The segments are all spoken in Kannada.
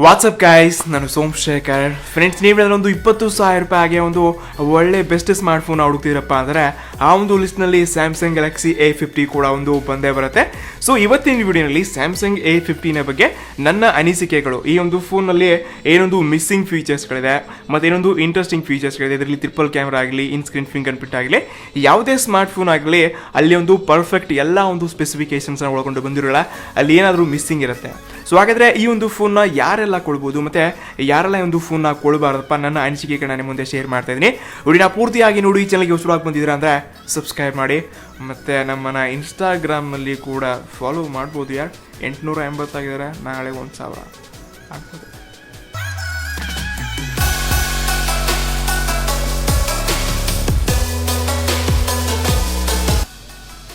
ವಾಟ್ಸಪ್ ಗಾಯ್ಸ್ ನಾನು ಸೋಮಶೇಖರ್. ಫ್ರೆಂಡ್ಸ್ ನೀವು ಒಂದು ಇಪ್ಪತ್ತು ಸಾವಿರ ರೂಪಾಯಿಗೆ ಒಂದು ಒಳ್ಳೆ ಬೆಸ್ಟ್ ಸ್ಮಾರ್ಟ್ ಫೋನ್ ಹುಡುಕ್ತಿರಪ್ಪ ಅಂದರೆ, ಆ ಒಂದು ಲಿಸ್ಟ್ನಲ್ಲಿ ಸ್ಯಾಮ್ಸಂಗ್ ಗ್ಯಾಲಕ್ಸಿ ಎ ಫಿಫ್ಟಿ ಕೂಡ ಒಂದು ಬಂದೇ ಬರುತ್ತೆ. ಸೊ ಇವತ್ತಿನ ವಿಡಿಯೋನಲ್ಲಿ ಸ್ಯಾಮ್ಸಂಗ್ ಎ ಫಿಫ್ಟಿನ ಬಗ್ಗೆ ನನ್ನ ಅನಿಸಿಕೆಗಳು. ಈ ಒಂದು ಫೋನಲ್ಲಿ ಏನೊಂದು ಮಿಸ್ಸಿಂಗ್ ಫೀಚರ್ಸ್ಗಳಿದೆ ಮತ್ತು ಏನೊಂದು ಇಂಟ್ರೆಸ್ಟಿಂಗ್ ಫೀಚರ್ಸ್ಗಳಿದೆ ಇದರಲ್ಲಿ ಟ್ರಿಪಲ್ ಕ್ಯಾಮ್ರಾ ಆಗಲಿ ಇನ್ ಸ್ಕ್ರೀನ್ ಫಿಂಗರ್ ಪ್ರಿಂಟ್ ಆಗಲಿ, ಯಾವುದೇ ಸ್ಮಾರ್ಟ್ ಫೋನ್ ಆಗಲಿ ಅಲ್ಲಿ ಒಂದು ಪರ್ಫೆಕ್ಟ್ ಎಲ್ಲ ಒಂದು ಸ್ಪೆಸಿಫಿಕೇಶನ್ಸ್ನ ಒಳಗೊಂಡು ಬಂದಿರೋಲ್ಲ, ಅಲ್ಲಿ ಏನಾದರೂ ಮಿಸ್ಸಿಂಗ್ ಇರುತ್ತೆ. ಸೊ ಹಾಗಾದ್ರೆ ಈ ಒಂದು ಫೋನ್ನ ಯಾರೆಲ್ಲ ಕೊಡ್ಬೋದು? ಮತ್ತೆ ಯಾರೆಲ್ಲ ಈ ಒಂದು ಫೋನ್ನ ಕೊಡಬಾರ್ದಪ್ಪ? ನನ್ನ ಅನಿಸಿಕೆಗಳನ್ನ ನಾನು ಮುಂದೆ ಶೇರ್ ಮಾಡ್ತಾ ಇದ್ದೀನಿ. ವಿಡಿಯೋನ ಪೂರ್ತಿಯಾಗಿ ನೋಡಿ ಈ ಚಾನಲ್ಗೆ ಹೊಸದಾಗಿ ಬಂದಿದ್ದೀರಾ ಅಂದರೆ ಸಬ್ಸ್ಕ್ರೈಬ್ ಮಾಡಿ. ಮತ್ತು ನಮ್ಮನ್ನು ಇನ್ಸ್ಟಾಗ್ರಾಮಲ್ಲಿ ಕೂಡ ಫಾಲೋ ಮಾಡ್ಬೋದು ಯಾರು? ಎಂಟುನೂರ ಎಂಬತ್ತಾಗಿದ್ದಾರೆ. ನಾಳೆ ಒಂದು ಸಾವಿರ ಆಗ್ತದೆ.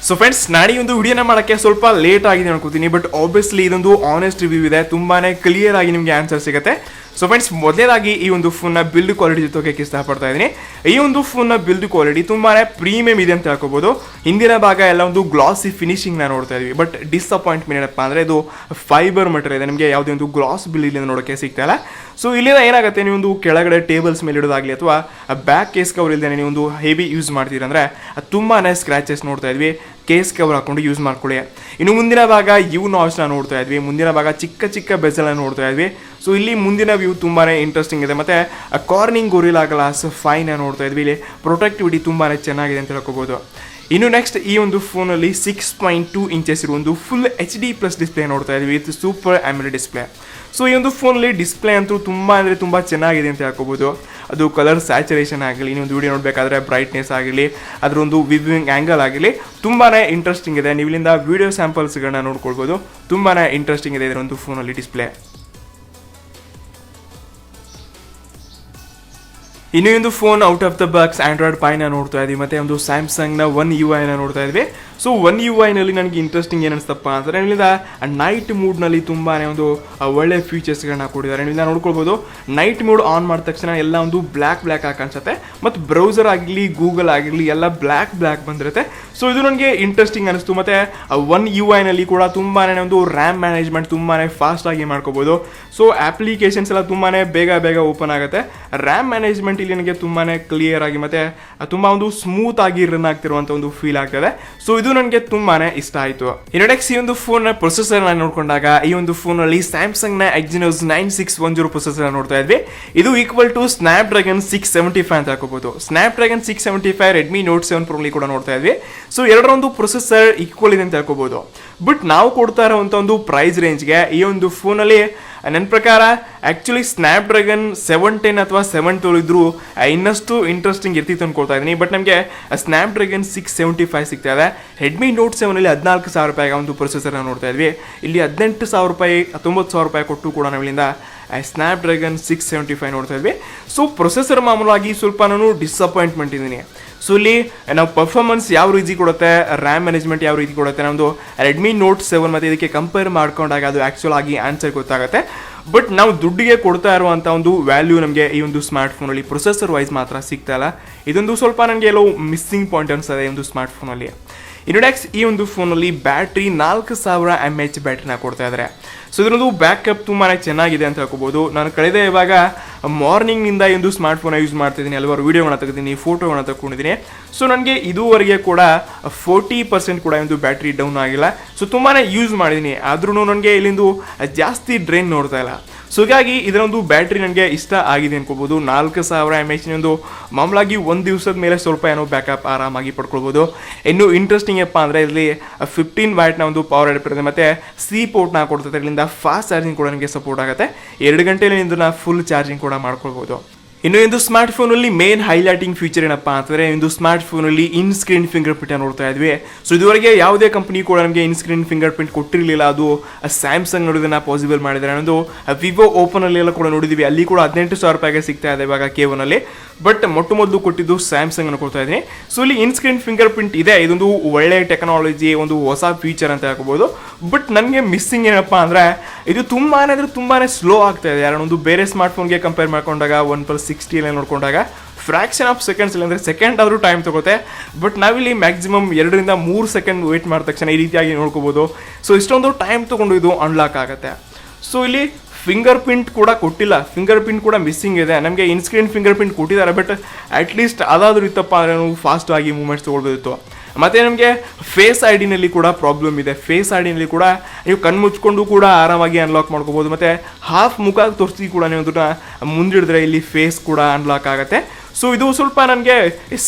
ಸೊ ಫ್ರೆಂಡ್ಸ್ ನಾನು ಈ ಒಂದು ವಿಡಿಯೋನ ಮಾಡೋಕ್ಕೆ ಸ್ವಲ್ಪ ಲೇಟ್ ಆಗಿದೆ ಅನ್ಕೋತೀನಿ ಬಟ್ ಆಬ್ವಿಯಸ್ಲಿ ಇದೊಂದು ಆನೆಸ್ಟ್ ರಿವ್ಯೂ ಇದೆ ತುಂಬಾ ಕ್ಲಿಯರ್ ಆಗಿ ನಿಮಗೆ ಆನ್ಸರ್ ಸಿಗುತ್ತೆ. ಸೊ ಫ್ರೆಂಡ್ಸ್ ಮೊದಲೇದಾಗಿ ಈ ಒಂದು ಫೋನ್ನ ಬಿಲ್ಡ್ ಕ್ವಾಲಿಟಿ ಜೊತೆಗೆ ಇಷ್ಟಪಡ್ತಾ ಇದ್ದೀನಿ. ಈ ಒಂದು ಫೋನ್ನ ಬಿಲ್ಡ್ ಕ್ವಾಲಿಟಿ ತುಂಬಾ ಪ್ರೀಮಿಯಂ ಇದೆ ಅಂತ ಹೇಳ್ಕೋಬೋದು. ಹಿಂದಿನ ಭಾಗ ಎಲ್ಲ ಒಂದು ಗ್ಲಾಸಿ ಫಿನಿಶಿಂಗ್ನ ನೋಡ್ತಾ ಇದ್ವಿ ಬಟ್ ಡಿಸಪಾಯಿಂಟ್ಮೆಂಟ್ ಏನಪ್ಪ ಅಂದರೆ ಇದು ಫೈಬರ್ ಮಟೀರಿಯಲ್ ಇದೆ, ನಿಮಗೆ ಯಾವುದೇ ಒಂದು ಗ್ಲಾಸ್ ಬಿಲ್ ಇಲ್ಲಿ ನೋಡೋಕ್ಕೆ ಸಿಗ್ತಾ ಇಲ್ಲ. ಸೊ ಇಲ್ಲಿಂದ ಏನಾಗುತ್ತೆ, ನೀವು ಒಂದು ಕೆಳಗಡೆ ಟೇಬಲ್ಸ್ ಮೇಲೆ ಇಡೋದಾಗ್ಲಿ ಅಥವಾ ಬ್ಯಾಕ್ ಕೇಸ್ ಕವರ್ ಇಲ್ಲದೆ ನೀವು ಒಂದು ಹೆವಿ ಯೂಸ್ ಮಾಡ್ತೀರಂದ್ರೆ ತುಂಬಾ ಸ್ಕ್ರ್ಯಾಚಸ್ ನೋಡ್ತಾ ಇದ್ವಿ. ಕೇಸ್ ಕವರ್ ಹಾಕೊಂಡು ಯೂಸ್ ಮಾಡ್ಕೊಳ್ಳಿ. ಇನ್ನು ಮುಂದಿನ ಭಾಗ ಯು ನಾಚ್ನ ನೋಡ್ತಾ ಇದ್ವಿ. ಮುಂದಿನ ಭಾಗ ಚಿಕ್ಕ ಚಿಕ್ಕ ಬೆಸಲ್ ನೋಡ್ತಾ ಇದ್ವಿ. ಸೊ ಇಲ್ಲಿ ಮುಂದಿನ ವ್ಯೂ ತುಂಬಾನೇ ಇಂಟ್ರೆಸ್ಟಿಂಗ್ ಇದೆ. ಮತ್ತೆ ಕಾರ್ನಿಂಗ್ ಗೊರಿಲಾ ಗ್ಲಾಸ್ ಫೈನ್ ನೋಡ್ತಾ ಇದ್ವಿ. ಇಲ್ಲಿ ಪ್ರೊಟೆಕ್ಟಿವಿಟಿ ತುಂಬಾನೇ ಚೆನ್ನಾಗಿದೆ ಅಂತ ಹೇಳ್ಕೋಬಹುದು ಇನ್ನು ನೆಕ್ಸ್ಟ್ ಈ ಒಂದು ಫೋನಲ್ಲಿ ಸಿಕ್ಸ್ ಪಾಯಿಂಟ್ ಟೂ ಇಂಚಸ್ ಇರುವ ಒಂದು full H D plus display ನೋಡ್ತಾ ಇದ್ದೀವಿ ವಿತ್ ಸೂಪರ್ ಆಮ್ರಿ ಡಿಸ್ಪ್ಲೇ ಸೊ ಈ ಒಂದು ಫೋನಲ್ಲಿ ಡಿಸ್ಪ್ಲೇ ಅಂತೂ ತುಂಬ ಅಂದರೆ ತುಂಬ ಚೆನ್ನಾಗಿದೆ ಅಂತ ಹೇಳ್ಕೋಬೋದು. ಅದು ಕಲರ್ ಸ್ಯಾಚುರೇಷನ್ ಆಗಲಿ, ಇನ್ನೊಂದು ವಿಡಿಯೋ ನೋಡಬೇಕಾದ್ರೆ ಬ್ರೈಟ್ನೆಸ್ ಆಗಲಿ, ಅದರೊಂದು ವಿವಿಂಗ್ ಆ್ಯಂಗಲ್ ಆಗಲಿ ತುಂಬಾ ಇಂಟ್ರೆಸ್ಟಿಂಗ್ ಇದೆ. ನೀವು ಇಲ್ಲಿಂದ ವಿಡಿಯೋ ಸ್ಯಾಂಪಲ್ಸ್ಗಳನ್ನ ನೋಡ್ಕೊಳ್ಬೋದು. ತುಂಬಾ ಇಂಟ್ರೆಸ್ಟಿಂಗ್ ಇದೆ ಇದರೊಂದು ಫೋನಲ್ಲಿ ಡಿಸ್ಪ್ಲೇ ಇನ್ನೂ ಒಂದು phone out of the box Android ಪೈನ ನೋಡ್ತಾ ಇದ್ವಿ. ಮತ್ತೆ ಒಂದು ಸ್ಯಾಮ್ಸಂಗ್ನ ಒನ್ ಯು ಐನ ನೋಡ್ತಾ ಇದ್ವಿ. ಸೊ ಒನ್ ಯು ಐನಲ್ಲಿ ನನಗೆ ಇಂಟ್ರೆಸ್ಟಿಂಗ್ ಏನು ಅನಿಸ್ತಪ್ಪ ಅಂದರೆ ಇಲ್ಲಿಂದ ನೈಟ್ ಮೂಡ್ನಲ್ಲಿ ತುಂಬಾ ಒಂದು ಒಳ್ಳೆ ಫೀಚರ್ಸ್ಗಳನ್ನ ಕೊಟ್ಟಿದ್ದಾರೆ. ಇಲ್ಲಿಂದ ನೋಡ್ಕೊಳ್ಬೋದು. ನೈಟ್ ಮೂಡ್ ಆನ್ ಮಾಡಿದ ತಕ್ಷಣ ಎಲ್ಲ ಒಂದು ಬ್ಲ್ಯಾಕ್ ಬ್ಲ್ಯಾಕ್ ಆಗಿ ಕಾಣಿಸುತ್ತೆ. ಮತ್ತು ಬ್ರೌಸರ್ ಆಗಿರಲಿ ಗೂಗಲ್ ಆಗಿರಲಿ, ಎಲ್ಲ ಬ್ಲ್ಯಾಕ್ ಬ್ಲ್ಯಾಕ್ ಬಂದಿರುತ್ತೆ. ಸೊ ಇದು ನನಗೆ ಇಂಟ್ರೆಸ್ಟಿಂಗ್ ಅನಿಸ್ತು. ಮತ್ತು ಒನ್ ಯು ಐನಲ್ಲಿ ಕೂಡ ತುಂಬಾ ಒಂದು ರ್ಯಾಮ್ ಮ್ಯಾನೇಜ್ಮೆಂಟ್ ತುಂಬಾ ಆಗಿ ಮಾಡ್ಕೋಬೋದು. ಸೊ ಅಪ್ಲಿಕೇಶನ್ಸ್ ಎಲ್ಲ ತುಂಬಾ ಬೇಗ ಬೇಗ ಓಪನ್ ಆಗುತ್ತೆ. ರ್ಯಾಮ್ ಮ್ಯಾನೇಜ್ಮೆಂಟ್ ಇಲ್ಲಿ ನನಗೆ ತುಂಬಾ ಕ್ಲಿಯರ್ ಆಗಿ, ಮತ್ತು ತುಂಬ ಒಂದು ಸ್ಮೂತ್ ಆಗಿ ರನ್ ಆಗ್ತಿರುವಂಥ ಒಂದು ಫೀಲ್ ಆಗ್ತದೆ. ಸೊ ಇದು ನನಗೆ ತುಂಬಾನೇ ಇಷ್ಟ ಆಯಿತು. ಇನ್ನು ಈ ಒಂದು ಫೋನ್ನ ಪ್ರೊಸೆಸರ್ನ ನೋಡ್ಕೊಂಡಾಗ, ಈ ಒಂದು ಫೋನಲ್ಲಿ ಸ್ಯಾಮ್ಸಂಗ್ನ Exynos nine six one zero processor ನೋಡ್ತಾ ಇದ್ವಿ. ಇದು equal to Snapdragon six seventy five ಅಂತ ಹಾಕೋಬಹುದು Snapdragon six seventy five Redmi note seven ಪ್ರೋಲಿ ಕೂಡ ನೋಡ್ತಾ ಇದ್ವಿ. ಸೊ ಎರಡರ ಒಂದು ಪ್ರೊಸೆಸರ್ ಈಕ್ವಲ್ ಇದೆ ಅಂತ ಹೇಳ್ಕೋಬಹುದು ಬಟ್ ನಾವು ಕೊಡ್ತಾ ಇರೋವಂಥ ಒಂದು ಪ್ರೈಸ್ ರೇಂಜ್ಗೆ ಈ ಒಂದು ಫೋನಲ್ಲಿ ನನ್ನ ಪ್ರಕಾರ actually Snapdragon seven ten ಅಥವಾ ಸೆವೆನ್ ಟ್ವೆಲ್ ಇದ್ರು, ಇನ್ನಷ್ಟು ಇಂಟ್ರೆಸ್ಟಿಂಗ್ ಇರ್ತಿತ್ತು ಅನ್ಕೊಳ್ತಾ ಇದ್ದೀನಿ. ಬಟ್ ನಮಗೆ Snapdragon six seventy five ಸಿಗ್ತಾ ಇದೆ. ರೆಡ್ಮಿ ನೋಟ್ ಸೆವೆನಲ್ಲಿ ಹದಿನಾಲ್ಕು ಸಾವಿರ ರೂಪಾಯಿಗೆ ಒಂದು ಪ್ರೊಸೆಸರ್ನ ನೋಡ್ತಾ ಇದ್ವಿ. ಇಲ್ಲಿ ಹದಿನೆಂಟು ಸಾವಿರ ರೂಪಾಯಿ, ಹತ್ತೊಂಬತ್ತು ಸಾವಿರ ರೂಪಾಯಿ ಕೊಟ್ಟು ಕೂಡ ನಾವಿಲ್ಲಿಂದ Snapdragon six seventy five ನೋಡ್ತಾ ಇದ್ವಿ. ಸೊ ಪ್ರೊಸೆಸರ್ ಮಾಮೂಲಾಗಿ ಸ್ವಲ್ಪ ನಾನು ಡಿಸಪಾಯಿಂಟ್ಮೆಂಟ್ ಇದ್ದೀನಿ. ಸೊ ಇಲ್ಲಿ ನಾವು ಪರ್ಫಾರ್ಮೆನ್ಸ್ ಯಾವ ರೀತಿ ಕೊಡುತ್ತೆ ರ್ಯಾಮ್ ಮ್ಯಾನೇಜ್ಮೆಂಟ್ ಯಾವ ರೀತಿ ಕೊಡುತ್ತೆ ನಮ್ಮದು ರೆಡ್ಮಿ ನೋಟ್ ಸೆವೆನ್ ಮತ್ತು ಇದಕ್ಕೆ ಕಂಪೇರ್ ಮಾಡ್ಕೊಂಡಾಗ ಅದು ಆ್ಯಕ್ಚುಲ್ ಆಗಿ ಆನ್ಸರ್ ಗೊತ್ತಾಗುತ್ತೆ. ಬಟ್ ನಾವು ದುಡ್ಡಿಗೆ ಕೊಡ್ತಾ ಇರುವಂಥ ಒಂದು ವ್ಯಾಲ್ಯೂ ನಮಗೆ ಈ ಒಂದು ಸ್ಮಾರ್ಟ್ ಫೋನಲ್ಲಿ ಪ್ರೊಸೆಸರ್ ವೈಸ್ ಮಾತ್ರ ಸಿಗ್ತಾ ಇಲ್ಲ. ಇದೊಂದು ಸ್ವಲ್ಪ ನನಗೆ ಎಲ್ಲೋ ಮಿಸ್ಸಿಂಗ್ ಪಾಯಿಂಟ್ ಅನಿಸ್ತದೆ ಈ ಒಂದು ಸ್ಮಾರ್ಟ್ ಫೋನಲ್ಲಿ ಇನ್ನು ಈ ಒಂದು ಫೋನಲ್ಲಿ ಬ್ಯಾಟ್ರಿ ನಾಲ್ಕು ಸಾವಿರ ಎಂ ಎಚ್ ಬ್ಯಾಟ್ರಿನ ಕೊಡ್ತಾ ಇದ್ದಾರೆ ಸೊ ಇದರಲ್ಲೂ ಬ್ಯಾಕಪ್ ತುಂಬಾ ಚೆನ್ನಾಗಿದೆ ಅಂತ ಹೇಳ್ಕೋಬೋದು. ನಾನು ಕಳೆದ ಇವಾಗ ಮಾರ್ನಿಂಗ್ನಿಂದ ನಿಂದ ಒಂದು ಸ್ಮಾರ್ಟ್ ಫೋನ ಯೂಸ್ ಮಾಡ್ತಿದ್ದೀನಿ, ಹಲವಾರು ವೀಡಿಯೋಗಳನ್ನ ತೆಗೆದಿದ್ದೀನಿ ಫೋಟೋಗಳನ್ನ ತಗೊಂಡಿದ್ದೀನಿ ಸೊ ನನಗೆ ಇದುವರೆಗೆ ಕೂಡ ಫೋರ್ಟಿ ಪರ್ಸೆಂಟ್ ಕೂಡ ಇಂದು ಬ್ಯಾಟ್ರಿ ಡೌನ್ ಆಗಿಲ್ಲ. ಸೊ ತುಂಬಾ ಯೂಸ್ ಮಾಡಿದ್ದೀನಿ. ಆದ್ರೂ ನನಗೆ ಇಲ್ಲಿಂದು ಜಾಸ್ತಿ ಡ್ರೈನ್ ನೋಡ್ತಾ ಇಲ್ಲ. ಸೊ ಹೀಗಾಗಿ ಇದರೊಂದು ಬ್ಯಾಟ್ರಿ ನನಗೆ ಇಷ್ಟ ಆಗಿದೆ ಅನ್ಕೋಬಹುದು ನಾಲ್ಕು ಸಾವಿರ ಎಂ ಎಚ್ ಒಂದು ಮಾಮೂಲಾಗಿ ಒಂದು ದಿವಸದ ಮೇಲೆ ಸ್ವಲ್ಪ ಏನೋ ಬ್ಯಾಕಪ್ ಆರಾಮಾಗಿ ಪಡ್ಕೊಳ್ಬೋದು. ಇನ್ನು ಇಂಟ್ರೆಸ್ಟಿಂಗ್ ಅಪ್ಪ ಅಂದರೆ ಇಲ್ಲಿ ಫಿಫ್ಟೀನ್ ವ್ಯಾಟ್ನ ಒಂದು ಪವರ್ ಅಡಾಪ್ಟರ್ ಇದೆ. ಮತ್ತು ಸಿ ಪೋರ್ಟ್ನ ಕೊಡ್ತದೆ ಇಲ್ಲಿಂದ ಫಾಸ್ಟ್ ಚಾರ್ಜಿಂಗ್ ಕೂಡ ನನಗೆ ಸಪೋರ್ಟ್ ಆಗುತ್ತೆ. ಎರಡು ಗಂಟೆಯಲ್ಲಿ ನಾ ಫುಲ್ ಚಾರ್ಜಿಂಗ್ ಕೂಡ ಮಾಡ್ಕೊಳ್ಬೋದು. ಇನ್ನು ಇಂದು ಸ್ಮಾರ್ಟ್ ಫೋನಲ್ಲಿ ಮೇನ್ ಹೈಲೈಟಿಂಗ್ ಫೀಚರ್ ಏನಪ್ಪಾ ಅಂತಂದರೆ, ಇಂದು ಸ್ಮಾರ್ಟ್ ಫೋನಲ್ಲಿ ಇನ್ ಸ್ಕ್ರೀನ್ ಫಿಂಗರ್ ಪ್ರಿಂಟ್ ನೋಡ್ತಾ ಇದ್ವಿ. ಸೊ ಇದುವರೆಗೆ ಯಾವುದೇ ಕಂಪನಿ ಕೂಡ ನಮಗೆ ಇನ್ ಸ್ಕ್ರೀನ್ ಫಿಂಗರ್ ಪ್ರಿಂಟ್ ಕೊಟ್ಟಿರಲಿಲ್ಲ. ಅದು ಸ್ಯಾಮ್ಸಂಗ್ ನೋಡೋದನ್ನ ಪಾಸಿಬಲ್ ಮಾಡಿದ್ದಾರೆ. ಅನ್ನೋದು ವಿವೋ ಓಪನ್ ಅಲ್ಲಿ ಎಲ್ಲ ಕೂಡ ನೋಡಿದ್ವಿ. ಅಲ್ಲಿ ಕೂಡ ಹದಿನೆಂಟು ಸಾವಿರ ರೂಪಾಯಿಗೆ ಸಿಗ್ತಾ ಇದೆ ಇವಾಗ ಕೆ ಅಲ್ಲಿ. ಬಟ್ ಮೊಟ್ಟ ಮೊದಲು ಕೊಟ್ಟಿದ್ದು ಸ್ಯಾಮ್ಸಂಗ್ ಅನ್ನು ಕೊಡ್ತಾ ಇದ್ದೀನಿ. ಸೊ ಇಲ್ಲಿ ಇನ್ ಸ್ಕ್ರೀನ್ ಫಿಂಗರ್ ಪ್ರಿಂಟ್ ಇದೆ. ಇದೊಂದು ಒಳ್ಳೆಯ ಟೆಕ್ನಾಲಜಿ ಒಂದು ಹೊಸ ಫೀಚರ್ ಅಂತ ಹೇಳ್ಕೊಬೋದು. ಬಟ್ ನನಗೆ ಮಿಸ್ಸಿಂಗ್ ಏನಪ್ಪ ಅಂದರೆ, ಇದು ತುಂಬಾ ಅಂದರೆ ತುಂಬಾ ಸ್ಲೋ ಆಗ್ತಾ ಇದೆ. ಯಾರೋ ಒಂದು ಬೇರೆ ಸ್ಮಾರ್ಟ್ ಫೋನ್ಗೆ ಕಂಪೇರ್ ಮಾಡ್ಕೊಂಡಾಗ ಒನ್ ಪ್ಲಸ್ ಸಿಕ್ಸ್ಟಿ ನೋಡಿಕೊಂಡಾಗ ಫ್ರಾಕ್ಷನ್ ಆಫ್ ಸೆಕೆಂಡ್ಸ್ ಇಲ್ಲ ಅಂದರೆ ಸೆಕೆಂಡ್ ಆದರೂ ಟೈಮ್ ತಗೋತೆ. ಬಟ್ ನಾವಿಲ್ಲಿ ಮ್ಯಾಕ್ಸಿಮಮ್ ಎರಡರಿಂದ ಮೂರು ಸೆಕೆಂಡ್ ವೇಟ್ ಮಾಡಿದ ತಕ್ಷಣ ಈ ರೀತಿಯಾಗಿ ನೋಡ್ಕೋಬೋದು. ಸೊ ಇಷ್ಟೊಂದು ಟೈಮ್ ತೊಗೊಂಡು ಇದು ಅನ್ಲಾಕ್ ಆಗುತ್ತೆ. ಸೊ ಇಲ್ಲಿ ಫಿಂಗರ್ ಪ್ರಿಂಟ್ ಕೂಡ ಕೊಟ್ಟಿಲ್ಲ. ಫಿಂಗರ್ ಪ್ರಿಂಟ್ ಕೂಡ ಮಿಸ್ಸಿಂಗ್ ಇದೆ. ನಮಗೆ ಇನ್ಸ್ಕ್ರೀನ್ ಫಿಂಗರ್ ಪ್ರಿಂಟ್ ಕೊಟ್ಟಿದ್ದಾರೆ ಬಟ್ ಅಟ್ಲೀಸ್ಟ್ ಅದಾದರೂ ಇತ್ತಪ್ಪ ಅಂದರೆ ನಾವು ಫಾಸ್ಟ್ ಆಗಿ ಮೂಮೆಂಟ್ಸ್ ತೊಗೊಳ್ಬೋದಿತ್ತು. ಮತ್ತು ನಮಗೆ ಫೇಸ್ ಐ ಡಿನಲ್ಲಿ ಕೂಡ ಪ್ರಾಬ್ಲಮ್ ಇದೆ. ಫೇಸ್ ಐ ಡಿನಲ್ಲಿ ಕೂಡ ನೀವು ಕಣ್ಣು ಮುಚ್ಕೊಂಡು ಕೂಡ ಆರಾಮಾಗಿ ಅನ್ಲಾಕ್ ಮಾಡ್ಕೋಬೋದು. ಮತ್ತು ಹಾಫ್ ಮುಖ ತೋರಿಸಿ ಕೂಡ ನೀವು ಅದನ್ನು ಮುಂದಿಡಿದ್ರೆ ಇಲ್ಲಿ ಫೇಸ್ ಕೂಡ ಅನ್ಲಾಕ್ ಆಗುತ್ತೆ. ಸೊ ಇದು ಸ್ವಲ್ಪ ನನಗೆ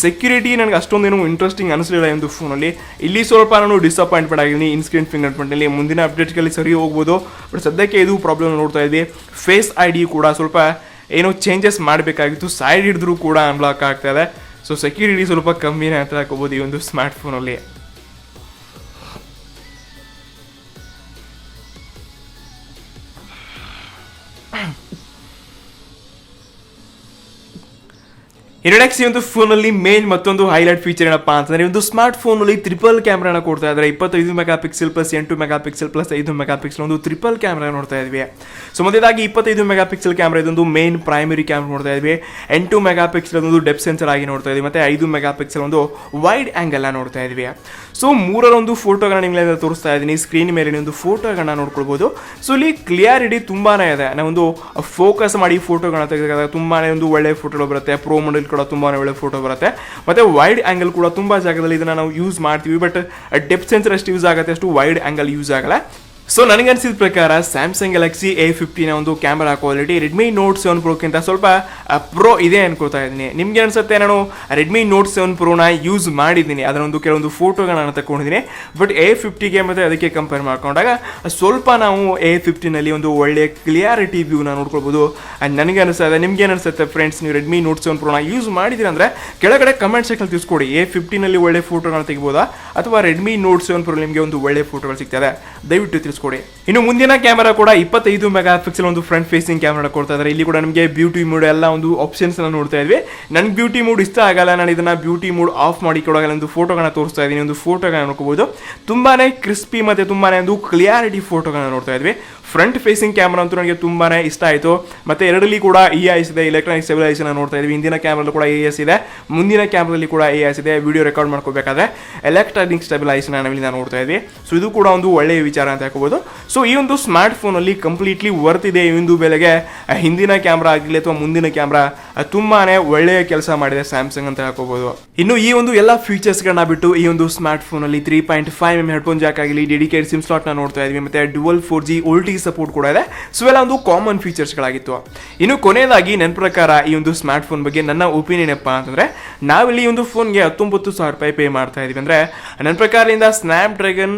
ಸೆಕ್ಯೂರಿಟಿ ನನಗೆ ಅಷ್ಟೊಂದೇನು ಇಂಟ್ರೆಸ್ಟಿಂಗ್ ಅನಿಸಲಿಲ್ಲ ಎಂದು ಫೋನಲ್ಲಿ ಇಲ್ಲಿ ಸ್ವಲ್ಪ ನಾನು ಡಿಸಪಾಯಿಂಟ್ಮೆಂಟ್ ಆಗಿದ್ದೀನಿ ಇನ್ಸ್ಕ್ರೀನ್ ಫಿಂಗರ್ ಪ್ರಿಂಟಲ್ಲಿ ಮುಂದಿನ ಅಪ್ಡೇಟ್ಗಳಲ್ಲಿ ಸರಿ ಹೋಗ್ಬೋದು. ಬಟ್ ಸದ್ಯಕ್ಕೆ ಇದು ಪ್ರಾಬ್ಲಮ್ ನೋಡ್ತಾ ಇದ್ದೀವಿ ಫೇಸ್ ಐ ಡಿ ಕೂಡ ಸ್ವಲ್ಪ ಏನೋ ಚೇಂಜಸ್ ಮಾಡಬೇಕಾಗಿತ್ತು. ಸೈಡ್ ಹಿಡಿದ್ರೂ ಕೂಡ ಅನ್ಲಾಕ್ ಆಗ್ತಾ ಇದೆ. ಸೊ ಸೆಕ್ಯೂರಿಟಿ ಸ್ವಲ್ಪ ಕಮ್ಮಿನೇ ಅಂತ ಹಾಕೋಬೋದು ಈ ಒಂದು ಸ್ಮಾರ್ಟ್ ಎರಡಕ್ಸ್ ಈ ಒಂದು ಫೋನಲ್ಲಿ ಮೇನ್ ಮತ್ತೊಂದು ಹೈಲೈಟ್ ಫೀಚರ್ ಏನಪ್ಪಾ ಅಂತಂದ್ರೆ ಒಂದು ಸ್ಮಾರ್ಟ್ ಫೋನಲ್ಲಿ ತ್ರಿಪಲ್ ಕ್ಯಾಮ್ರಾನ ಕೊಡ್ತಾ ಇದ್ದಾರೆ ಇಪ್ಪತ್ತೈದು ಮೆಗಾ ಪಿಕ್ಸೆಲ್ ಪ್ಲಸ್ ಎಂಟು ಮೆಗಾ ಪಿಕ್ಸೆಲ್ ಪ್ಲಸ್ ಐದು ಮೆಗಾ ಪಿಕ್ಸೆಲ್ ಒಂದು ತ್ರಿಪಲ್ ಕ್ಯಾಮ್ರಾ ನೋಡ್ತಾ ಇದ್ವಿ. ಸೊ ಮೊದಲಾಗಿ ಇಪ್ಪತ್ತೈದು ಮೆಗಾ ಪಿಕ್ಸೆಲ್ ಕ್ಯಾಮ್ರಾ ಇದೊಂದು ಮೇನ್ ಪ್ರೈಮರಿ ಕ್ಯಾಮ್ರಾ ನೋಡ್ತಾ ಇದ್ವಿ. ಎಂಟು ಮೆಗಾ ಪಿಕ್ಸೆಲ್ ಒಂದು ಡೆಪ್ ಸೆನ್ಸರ್ ಆಗಿ ನೋಡ್ತಾ ಇದ್ವಿ. ಮತ್ತೆ ಐದು ಮೆಗಾ ಪಿಕ್ಸೆಲ್ ಒಂದು ವೈಡ್ ಆಂಗಲ್ ನೋಡ್ತಾ ಇದ್ವಿ. ಸೊ ಮೂರರೊಂದು ಫೋಟೋಗಳನ್ನ ನಿಮಗೆ ತೋರಿಸ್ತಾ ಇದ್ದೀನಿ. ಸ್ಕ್ರೀನ್ ಮೇಲೆ ಒಂದು ಫೋಟೋಗಳನ್ನ ನೋಡ್ಕೊಳ್ಬೋದು. ಸೊ ಇಲ್ಲಿ ಕ್ಲಿಯಾರಿಟಿ ತುಂಬಾನೇ ಇದೆ. ನಾವೊಂದು ಫೋಕಸ್ ಮಾಡಿ ಫೋಟೋಗಳನ್ನ ತೆಗೆದಾಗ ತುಂಬಾನೇ ಒಂದು ಒಳ್ಳೆ ಫೋಟೋಗಳು ಬರುತ್ತೆ. ಪ್ರೋ ಮಾಡಲ್ ಕೂಡ ತುಂಬಾನೇ ಒಳ್ಳೆ ಫೋಟೋ ಬರುತ್ತೆ. ಮತ್ತೆ ವೈಡ್ ಆಂಗಲ್ ಕೂಡ ತುಂಬಾ ಜಾಗದಲ್ಲಿ ಇದನ್ನ ನಾವು ಯೂಸ್ ಮಾಡ್ತೀವಿ. ಬಟ್ ಡೆಪ್ ಸೆನ್ಸರ್ ಅಷ್ಟು ಯೂಸ್ ಆಗುತ್ತೆ, ಅಷ್ಟು ವೈಡ್ ಆಂಗಲ್ ಯೂಸ್ ಆಗಲ್ಲ. ಸೊ ಅನಿಸಿದ ಪ್ರಕಾರ ಸ್ಯಾಮ್ಸಂಗ್ ಗ್ಯಾಲಕ್ಸಿ ಎ ಫಿಫ್ಟಿನ ಒಂದು camera quality Redmi note seven ಪ್ರೋಕ್ಕಿಂತ ಸ್ವಲ್ಪ ಪ್ರೋ ಇದೆ ಅನ್ಕೋತಾ ಇದ್ದೀನಿ. ನಿಮಗೆ ಅನಿಸುತ್ತೆ ನಾನು ರೆಡ್ಮಿ ನೋಟ್ ಸೆವೆನ್ ಪ್ರೋನ ಯೂಸ್ ಮಾಡಿದ್ದೀನಿ. ಅದರ ಒಂದು ಕೆಲವೊಂದು ಫೋಟೋಗಳನ್ನು ತಗೊಂಡಿದ್ದೀನಿ ಬಟ್ ಎ ಫಿಫ್ಟಿಗೆ ಮತ್ತು ಅದಕ್ಕೆ ಕಂಪೇರ್ ಮಾಡ್ಕೊಂಡಾಗ, ಸ್ವಲ್ಪ ನಾವು ಎ ಫಿಫ್ಟಿನಲ್ಲಿ ಒಂದು ಒಳ್ಳೆಯ ಕ್ಲಿಯಾರಿಟಿ ವ್ಯೂನ ನೋಡ್ಕೊಳ್ಬೋದು. ಆ್ಯಂಡ್ ನನಗೆ ಅನಿಸ್ತಾ ಇದೆ ನಿಮ್ಗೆ ಅನಿಸುತ್ತೆ ಫ್ರೆಂಡ್ಸ್ ನೀವು ರೆಡ್ಮಿ ನೋಟ್ ಸೆವೆನ್ ಪ್ರೋನ ಯೂಸ್ ಮಾಡಿದ್ದೀರಿ ಅಂದರೆ, ಕೆಳಗಡೆ ಕಮೆಂಟ್ ಸೆಕ್ಷನ್ ತಿಳಿಸ್ಕೊಡಿ. ಎ ಫಿಫ್ಟಿನಲ್ಲಿ ಒಳ್ಳೆ ಫೋಟೋಗಳನ್ನ ತೆಗಿಬೋದಾ? ಅಥವಾ ರೆಡ್ಮಿ ನೋಟ್ ಸೆವೆನ್ ಪ್ರೋ ನಿಮಗೆ ಒಂದು ಒಳ್ಳೆ ಫೋಟೋಗಳು ಸಿಗ್ತದೆ ದಯವಿಟ್ಟು ತಿಳಿಸ್ಕೊಡಿ. これ。ಇನ್ನು ಮುಂದಿನ ಕ್ಯಾಮೆರಾ ಕೂಡ ಇಪ್ಪತ್ತೈದು ಮೆಗಾ ಪಿಕ್ಸೆಲ್ ಒಂದು ಫ್ರಂಟ್ ಫೇಸಿಂಗ್ ಕ್ಯಾಮೆರಾ ಕೊಡ್ತಾ ಇದ್ದಾರೆ ಇಲ್ಲಿ ಕೂಡ ನಮಗೆ ಬ್ಯೂಟಿ ಮೂಡ್ ಎಲ್ಲ ಒಂದು ಆಪ್ಷನ್ಸ್ ನೋಡ್ತಾ ಇದ್ವಿ. ನನ್ಗೆ ಬ್ಯೂಟಿ ಮೂಡ್ ಇಷ್ಟ ಆಗಲ್ಲ, ನಾನು ಇದನ್ನ ಬ್ಯೂಟಿ ಮೂಡ್ ಆಫ್ ಮಾಡಿ ಕೊಡೋಲ್ಲ ಒಂದು ಫೋಟೋಗಳನ್ನ ತೋರಿಸ್ತಾ ಇದ್ದೀನಿ. ಒಂದು ಫೋಟೋಗಳನ್ನ ನೋಡ್ಕೋಬಹುದು ತುಂಬಾನೇ ಕ್ರಿಸ್ಪಿ ಮತ್ತೆ ತುಂಬಾನೇ ಒಂದು ಕ್ಲಿಯಾರಿಟಿ ಫೋಟೋಗಳನ್ನ ನೋಡ್ತಾ ಇದ್ವಿ. ಫ್ರಂಟ್ ಫೇಸಿಂಗ್ ಕ್ಯಾಮ್ರಾ ಅಂತೂ ನನಗೆ ತುಂಬಾನೇ ಇಷ್ಟ ಆಯಿತು. ಮತ್ತೆ ಎರಡಲ್ಲಿ ಕೂಡ ಇ ಐಸ್ ಇದೆ ಎಲೆಕ್ಟ್ರಾನಿಕ್ ಸ್ಟೆಬಿಲೈಸೇಷನ್ ನೋಡ್ತಾ ಇದ್ವಿ. ಹಿಂದಿನ ಕ್ಯಾಮ್ರಲ್ಲಿ ಕೂಡ ಎಸ್ ಇದೆ. ಮುಂದಿನ ಕ್ಯಾಮ್ರಲ್ಲಿ ಕೂಡ ಎ ಎಸ್ ಇದೆ. ವಿಡಿಯೋ ರೆಕಾರ್ಡ್ ಮಾಡ್ಕೋಬೇಕಾದ್ರೆ ಎಲೆಕ್ಟ್ರಾನಿಕ್ ಸ್ಟೆಬಿಲೈಸೇಷನ್ ನಾವಿಲ್ಲಿ ನೋಡ್ತಾ ಇದ್ವಿ. ಸೊ ಇದು ಕೂಡ ಒಂದು ಒಳ್ಳೆಯ ವಿಚಾರ ಅಂತ ಹಾಕೋಬಹುದು ಸೊ ಈ ಒಂದು ಸ್ಮಾರ್ಟ್ ಫೋನಲ್ಲಿ ಕಂಪ್ಲೀಟ್ಲಿ ವರ್ತ್ ಇದೆ ಈ ಒಂದು ಬೆಲೆಗೆ ಹಿಂದಿನ ಕ್ಯಾಮ್ರಾ ಆಗಲಿ ಅಥವಾ ಮುಂದಿನ ಕ್ಯಾಮ್ರಾ ತುಂಬಾನೇ ಒಳ್ಳೆಯ ಕೆಲಸ ಮಾಡಿದೆ ಸ್ಯಾಮ್ಸಂಗ್ ಅಂತ ಹಾಕೋಬಹುದು ಇನ್ನು ಈ ಒಂದು ಎಲ್ಲ ಫೀಚರ್ಸ್ಗಳನ್ನ ಬಿಟ್ಟು ಈ ಒಂದು ಸ್ಮಾರ್ಟ್ ಫೋನಲ್ಲಿ three point five M headphone jack ಆಗಲಿ ಡೆಡಿಕೇಟ್ ಸಿಮ್ ಸ್ಲಾಟ್ನ ನೋಡ್ತಾ ಇದ್ವಿ, ಮತ್ತೆ dual four G VoLTE support ಕೂಡ ಇದೆ. ಸೊ ಎಲ್ಲ ಒಂದು ಕಾಮನ್ ಫೀಚರ್ಸ್ಗಳಾಗಿತ್ತು ಇನ್ನು ಕೊನೆಯದಾಗಿ ನನ್ನ ಪ್ರಕಾರ ಈ ಒಂದು ಸ್ಮಾರ್ಟ್ ಫೋನ್ ಬಗ್ಗೆ ನನ್ನ ಒಪಿನಿಯನ್ ಎಪ್ಪ ಅಂತಂದ್ರೆ, ನಾವಿಲ್ಲಿ ಈ ಒಂದು ಫೋನ್ಗೆ ಹತ್ತೊಂಬತ್ತು ಸಾವಿರ ರೂಪಾಯಿ ಪೇ ಮಾಡ್ತಾ ಇದೀವಿ. ಅಂದ್ರೆ ನನ್ನ ಪ್ರಕಾರದಿಂದ ಸ್ನ್ಯಾಪ್ ಡ್ರ್ಯಾಗನ್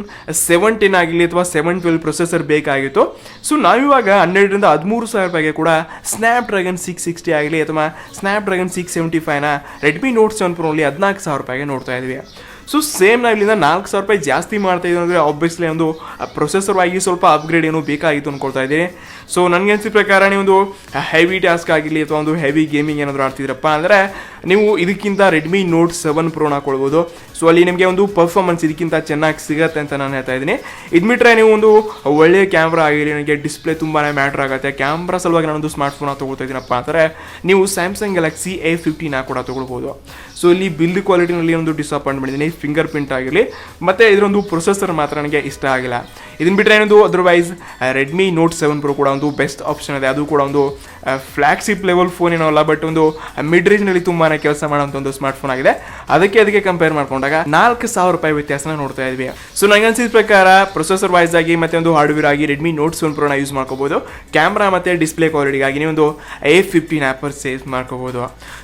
ಸೆವೆಂಟೀನ್ ಆಗಲಿ ಅಥವಾ ಸೆವೆನ್ ಟ್ವೆಲ್ ಪ್ರೊಸೆಸರ್ ಬೇಕಾಗಿತ್ತು. ಸೊ ನಾವಿವಾಗ ಹನ್ನೆರಡರಿಂದ ಹದಿಮೂರು ಸಾವಿರ ರೂಪಾಯಿಗೆ ಕೂಡ ಸ್ನ್ಯಾಪ್ ಡ್ರ್ಯಾಗನ್ ಸಿಕ್ಸ್ ಸಿಕ್ಸ್ಟಿ ಆಗಲಿ ಅಥವಾ ಸ್ನ್ಯಾಪ್ ಡ್ರ್ಯಾಗನ್ ಸಿಕ್ಸ್ ಸೆವೆಂಟಿ ಫೈವ್ನ ರೆಡ್ಮಿ ನೋಟ್ ಸೆವೆನ್ ಪ್ರೋನಲ್ಲಿ ಹದಿನಾಲ್ಕು ಸಾವಿರ ರೂಪಾಯಿಗೆ ನೋಡ್ತಾ ಇದ್ವಿ. ಸೊ ಸೇಮ್ ನಾವು ಇಲ್ಲಿಂದ ನಾಲ್ಕು ಸಾವಿರ ರೂಪಾಯಿ ಜಾಸ್ತಿ ಮಾಡ್ತಾ ಇದ್ದೀವಿ ಅಂದರೆ ಆಬ್ವಿಯಸ್ಲಿ ಒಂದು ಪ್ರೊಸೆಸರ್ ಆಗಿ ಸ್ವಲ್ಪ ಅಪ್ಗ್ರೇಡ್ ಏನೋ ಬೇಕಾಗಿತ್ತು ಅಂದ್ಕೊಳ್ತಾ ಇದ್ದೀನಿ ಸೊ ನನಗೆ ಅನಿಸಿದ ಪ್ರಕಾರ ನೀವು ಒಂದು ಹೆವಿ ಟಾಸ್ಕ್ ಆಗಿರಲಿ ಅಥವಾ ಒಂದು ಹೆವಿ ಗೇಮಿಂಗ್ ಏನಾದರೂ ಆಡ್ತಿದ್ರಪ್ಪ ಅಂದರೆ ನೀವು ಇದಕ್ಕಿಂತ ರೆಡ್ಮಿ ನೋಟ್ ಸೆವೆನ್ ಪ್ರೋನ ಕೊಡ್ಬೋದು. ಸೊ ಅಲ್ಲಿ ನಿಮಗೆ ಒಂದು ಪರ್ಫಾರ್ಮೆನ್ಸ್ ಇದಕ್ಕಿಂತ ಚೆನ್ನಾಗಿ ಸಿಗುತ್ತೆ ಅಂತ ನಾನು ಹೇಳ್ತಾ ಇದ್ದೀನಿ. ಇದ್ಬಿಟ್ರೆ ನೀವು ಒಂದು ಒಳ್ಳೆಯ ಕ್ಯಾಮ್ರಾ ಆಗಿರಲಿ ನನಗೆ ಡಿಸ್ಪ್ಲೇ ತುಂಬಾ ಮ್ಯಾಟ್ರ್ ಆಗುತ್ತೆ. ಕ್ಯಾಮ್ರಾ ಸಲುವಾಗಿ ನಾನೊಂದು ಸ್ಮಾರ್ಟ್ ಫೋನ್ ತೊಗೊಳ್ತಾ ಇದ್ದೀನಪ್ಪ ಅಂದರೆ, ನೀವು ಸ್ಯಾಮ್ಸಂಗ್ ಗ್ಯಾಲಕ್ಸಿ ಎ ಫಿಫ್ಟಿನ ಕೂಡ ತೊಗೊಳ್ಬೋದು. ಸೊ ಇಲ್ಲಿ ಬಿಲ್ಡ್ ಕ್ವಾಲಿಟಿನಲ್ಲಿ ಒಂದು ಡಿಸಪಾಯಿಂಟ್ ಮಾಡಿದ್ದೀನಿ. ಫಿಂಗರ್ ಪ್ರಿಂಟ್ ಆಗಿರಲಿ, ಮತ್ತು ಇದರೊಂದು ಪ್ರೊಸೆಸರ್ ಮಾತ್ರ ನನಗೆ ಇಷ್ಟ ಆಗಿಲ್ಲ. ಇದನ್ನ ಬಿಟ್ಟರೆ ಏನೊಂದು otherwise Redmi note seven pro ಕೂಡ ಒಂದು ಬೆಸ್ಟ್ ಆಪ್ಷನ್ ಇದೆ ಅದು ಕೂಡ ಒಂದು ಫ್ಲ್ಯಾಗ್ಶಿಪ್ ಲೆವೆಲ್ ಫೋನ್ ಏನೋ ಅಲ್ಲ ಬಟ್ ಒಂದು ಮಿಡ್ ರೇಂಜ್ನಲ್ಲಿ ತುಂಬಾ ಕೆಲಸ ಮಾಡೋಂಥ ಒಂದು ಸ್ಮಾರ್ಟ್ ಫೋನ್ ಆಗಿದೆ. ಅದಕ್ಕೆ ಅದಕ್ಕೆ ಕಂಪೇರ್ ಮಾಡ್ಕೊಂಡಾಗ ನಾಲ್ಕು ಸಾವಿರ ರೂಪಾಯಿ ವ್ಯತ್ಯಾಸನ ನೋಡ್ತಾ ಇದ್ವಿ. ಸೊ ನನಗೆ ಅನಿಸಿದ ಪ್ರಕಾರ ಪ್ರೊಸೆಸರ್ ವೈಸ್ ಆಗಿ ಮತ್ತೆ ಒಂದು ಹಾರ್ಡ್ವೇರ್ ಆಗಿ ರೆಡ್ಮಿ ನೋಟ್ ಸೆವೆನ್ ಪ್ರೋನ ಯೂಸ್ ಮಾಡ್ಕೋಬಹುದು ಕ್ಯಾಮ್ರಾ ಮತ್ತೆ ಡಿಸ್ಪ್ಲೇ ಕ್ವಾಲಿಟಿಗಾಗಿ ನೀವು ಒಂದು ಎ ಫಿಫ್ಟೀನ್ ಆ್ಯಪರ್ ಸೇವ್ ಮಾಡ್ಕೋಬಹುದು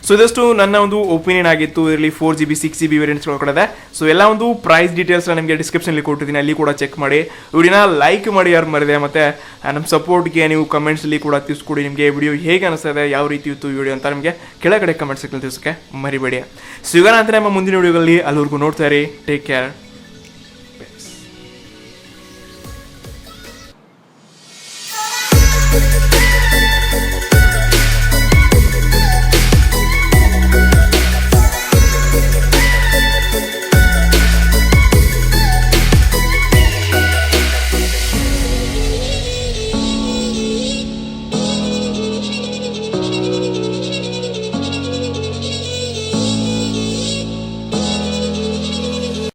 ಸೊ ಇದಷ್ಟು ನನ್ನ ಒಂದು ಒಪಿನಿಯನ್ ಆಗಿತ್ತು. ಇದರಲ್ಲಿ four G B six G B variants ಒಳಗಡೆ ಸೊ ಎಲ್ಲ ಒಂದು ಪ್ರೈಸ್ ಡೀಟೇಲ್ಸ್ ನಿಮಗೆ ಅಲ್ಲಿ ಕೊಟ್ಟಿದ್ದೀನಿ. ಅಲ್ಲಿ ಕೂಡ ಚೆಕ್ ಮಾಡಿ. ವಿಡಿಯೋನ ಲೈಕ್ ಮಾಡಿ ಯಾರು ಮರಿದೆ, ಮತ್ತೆ ನಮ್ಮ ಸಪೋರ್ಟ್ಗೆ ನೀವು ಕಮೆಂಟ್ಸಲ್ಲಿ ಕೂಡ ತಿಳಿಸ್ಕೊಡಿ. ನಿಮಗೆ ವಿಡಿಯೋ ಹೇಗೆ ಅನಿಸ್ತದೆ, ಯಾವ ರೀತಿ ಇತ್ತು ವಿಡಿಯೋ ಅಂತ ನಿಮಗೆ ಕೆಳಗಡೆ ಕಮೆಂಟ್ಸ್ ತಿಳಿಸೋಕ್ಕೆ ಮರಿಬೇಡಿ. ಸಿಗೋಣ ಅಂತ ನಮ್ಮ ಮುಂದಿನ ವಿಡಿಯೋಗಳಲ್ಲಿ ಅಲ್ಲಿವರೆಗೂ ನೋಡ್ತಾ ಇರಿ. Take care